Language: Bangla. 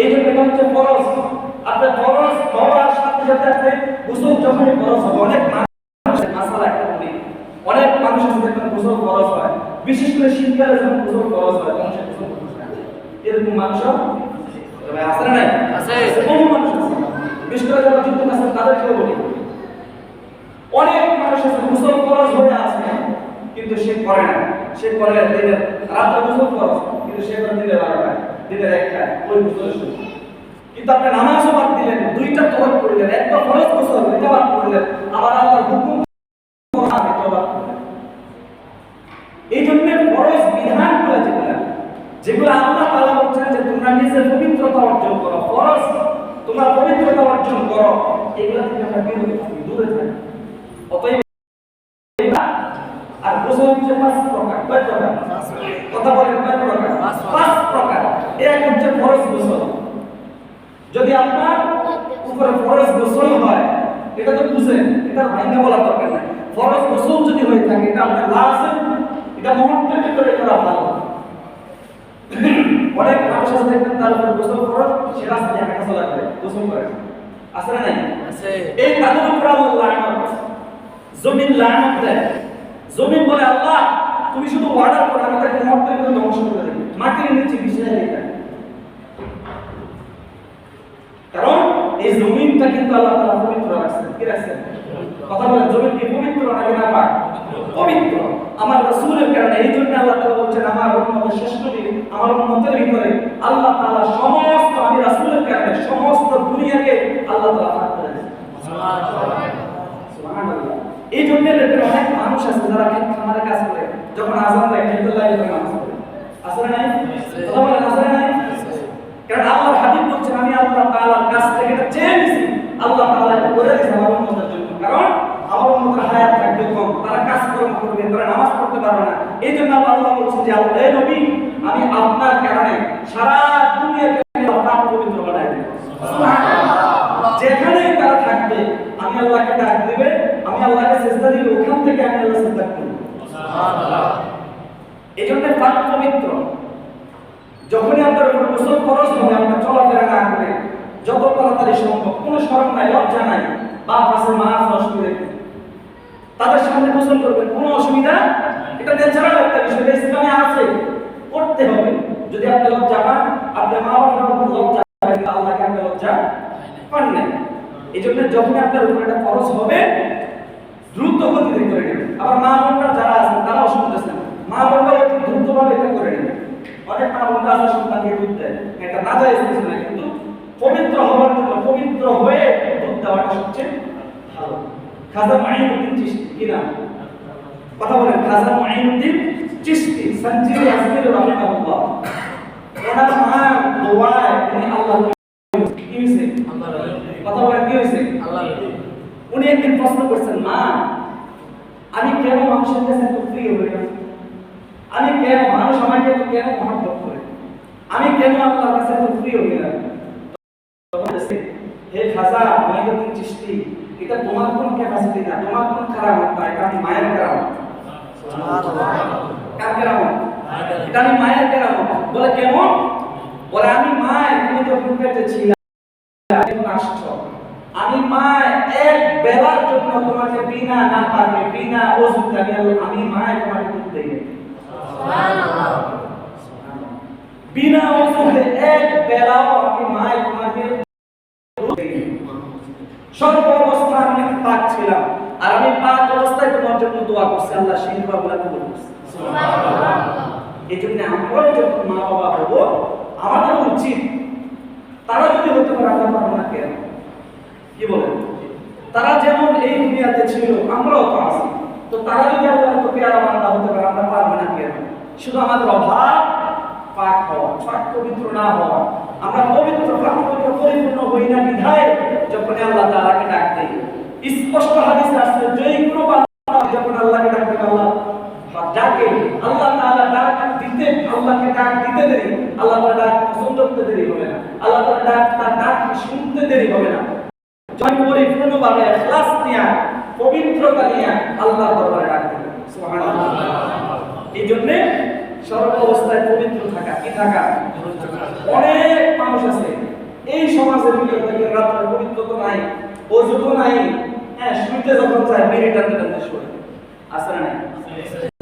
এই জন্য এটা হচ্ছে ফরজ। আপনার ফরজ হওয়ার সাথে সাথে আপনি গোসল যখনই ফরজ হবে অনেক মানুষ মাসালা একটা বলি অনেক মানুষের সাথে দেখবেন গোসল ফরজ হয় বিশেষ করে শীতকালে যখন গোসল ফরজ হয় তখন গোসল করতে চায় এরকম মানুষ আছে? না নাই? আছে। বহু মানুষ আছে। বিশেষ করে যারা যুক্ত আছেন তাদেরকেও বলি। অনেক মানুষ আছে গোসল ফরজ হয়ে আছে কিন্তু সে করে না। সে করে দিনের রাত্রে গোসল ফরজ কিন্তু সে করে দিনের বারোটায় দিনের একটা, ওই গোসল শুরু। কিন্তু আপনি নামাজও বাদ দিলেন, দুইটা তরফ করলেন, একটা ফরজ গোসল এটা বাদ করলেন, আবার আল্লাহর হুকুম এই জন্য ফরজ বিধানগুলো যেগুলো যেগুলো আল্লাহ তাআলা বলছেন যে তোমরা নিজের পবিত্রতা অর্জন করো। ফরজ, তোমরা পবিত্রতা অর্জন করো, এগুলো থেকে আমরা বিরত দূরে থাকি। অতএব আর গোসল হচ্ছে পাঁচ প্রকার, কয় প্রকার? কথা বলেন, কয় প্রকার পাঁচ প্রকার। পাঁচ প্রকার এক হচ্ছে ফরজ গোসল। যদি আপনার উপরে ফরজ গোসল হয় এটা তো বুঝেন এটা ভাঙা বলা দরকার নাই। ফরজ গোসল যদি হয়ে থাকে এটা আপনার লাজেম এটা মুহূর্তের ভিতরে করা ভালো অনেক মানুষ আছে দেখবেন তার উপরে গোসল ফরজ সে হাঁটা চলা করে গোসল করে। আছে না নাই? এই তাদের উপর আল্লাহ লানত জমিন লানত দেয়। জমিন বলে আল্লাহ তুমি শুধু অর্ডার করো আমি তাকে মুহূর্তের ভিতরে ধ্বংস করে দেব। মাটির নিচে বিছিয়ে রেখে কারণ এই জমিনটা কিন্তু আল্লাহ তাআলা পবিত্র রাখছেন। কি রাখছেন? কথা বলেন, জমিন কি পবিত্র নাকি না পাক? পবিত্র। আমার রাসূলের কারণে, এই জন্য আল্লাহ তাআলা বলছেন, আমার উম্মতের শ্রেষ্ঠ আমার উম্মতের ভিতরে আল্লাহ তাআলা সমস্ত, আমি রাসূলের কারণে সমস্ত দুনিয়াকে আল্লাহ তাআলা ফাঁক করে সুবহানাল্লাহ। এই জন্য দেখবেন অনেক মানুষ আছে যারা খামারে কাজ করে, যখন আজান দেয় লাগে তখন নামাজ পড়ে আসলে নাই কারণ আল্লাহর হাবিব বলছেন আমি আল্লাহ তাআলার কাছ থেকে এটা চেয়ে নিছি আল্লাহ তাআলা এটা করে দিয়েছে আমার উম্মতের জন্য কারণ আমার উম্মতের হায়াত থাকবে কম তারা কাজ কর্ম করবে তারা নামাজ পড়তে পারবে না এই জন্য আল্লাহ আল্লাহ বলছেন যে এই নবী আমি আপনার কারণে সারা দুনিয়াকে পাক পবিত্র বানাই দেব। যেখানেই তারা থাকবে আমি আল্লাহকে ডাক দিবে আমি আল্লাহকে চেষ্টা দিবে ওখান থেকে আমি আল্লাহ চেষ্টা করব। এই জন্য পাক পবিত্র। যখনই আপনার উপর গোসল খরচ হবে আপনার চলাফেরা না করে যত তাড়াতাড়ি সম্ভব কোনো শরম নাই লজ্জা নাই বাপ আছে মা আছে অসুবিধা তাদের সামনে গোসল করবেন, কোনো অসুবিধা এটা ন্যাচারাল একটা বিষয় ইসলামে আছে, করতে হবে। যদি আপনি লজ্জা পান, আপনি মা বাবার লজ্জা আল্লাহকে আপনি লজ্জা পান না এই জন্য যখন আপনার উপর এটা খরচ হবে, দ্রুত গতিতে করে নেবেন। আবার মা বোনরা যারা আছেন তারাও শুনতেছেন মা বোনরা অতি দ্রুতভাবে এটা করে নেবেন। অনেক মা বোনরা আছে, সন্তানকে দুধ দেয়। এটা না যায় কিছু না, কিন্তু পবিত্র হওয়ার জন্য, পবিত্র হয়ে দুধ দেওয়াটা সবচেয়ে ভালো। খাজা মাইনুদ্দিন চিশতি কি নাম? কথা বলেন খাজা মাইনুদ্দিন চিশতি সঞ্জীব আজমির রাহিমাহুল্লাহ। ওনার মা দোয়ায় তিনি আল্লাহ কি আল্লাহ কথা বলেন কি হয়েছে? আল্লাহ উনি একদিন প্রশ্ন করছেন মা আমি কেন মানুষের কাছে এত প্রিয় হই না? আমি কেন মানুষ আমাকে এত কেন মহাব্বত করে? আমি কেন আল্লাহর কাছে এত প্রিয় হই না? তখন হে খাজা মাইনুদ্দিন চিশতি এটা তোমার কোন ক্যাপাসিটি না, তোমার কোন কারামত না, এটা আমি মায়ের কারামত কার কেরামত এটা আমি মায়ের কেরামত বলে কেমন? বলে আমি মায়ের, তুমি ছিলাম আমি মা এক বেলার জন্য তোমাকে বিনা না পাবে বিনা আমি আমি মায়ের তোমাকে দুধ বিনা এক বেলাও আমি মায়ের তোমাকে পাক ছিলাম আর আমি পাক অবস্থায় তোমার জন্য দোয়া করছি। আল্লাহ সেই দোয়াগুলো কবুল করছে। এই জন্য আমরাও যখন মা বাবা হব আমাদের উচিত তারা যদি হতে পারে আমরা পারব না কেন কি বলেন তারা যেমন এই দুনিয়াতে ছিল আমরাও তো আছি। তো তারা যদি আল্লাহ তো পেয়ারা বান্দা হতে পারে আমরা পারব না কেন? শুধু আমাদের অভাব পাক হওয়া পাক পবিত্র না হওয়া। আমরা পবিত্র পাক পবিত্র পরিপূর্ণ হই না বিধায় যখন আল্লাহ তাআলাকে ডাক দেই। স্পষ্ট হাদিসে আসছে যে কোনো বান্দা যখন আল্লাহকে ডাক দেবে আল্লাহ ডাকে, আল্লাহ তাআলা ডাক দিতে, আল্লাহকে ডাক দিতে দেরি, আল্লাহ তাআলা ডাক পছন্দ করতে দেরি হবে না, আল্লাহ তাআলা ডাক, তার ডাক শুনতে দেরি হবে না। যখন পরিপূর্ণভাবে ইখলাস নিয়ে, পবিত্রতা নিয়ে আল্লাহ দরবারে ডাক দেবে সুবহানাল্লাহ। এই জন্য সর্ব অবস্থায় পবিত্র থাকা, কি থাকা? অনেক মানুষ আছে। এই সমাজের ভিতরে রাত্রে পবিত্র তো নাই অজু তো নাই হ্যাঁ শুইতে যখন চাই বিড়ি টানতে টানতে শোয় আছে নাই?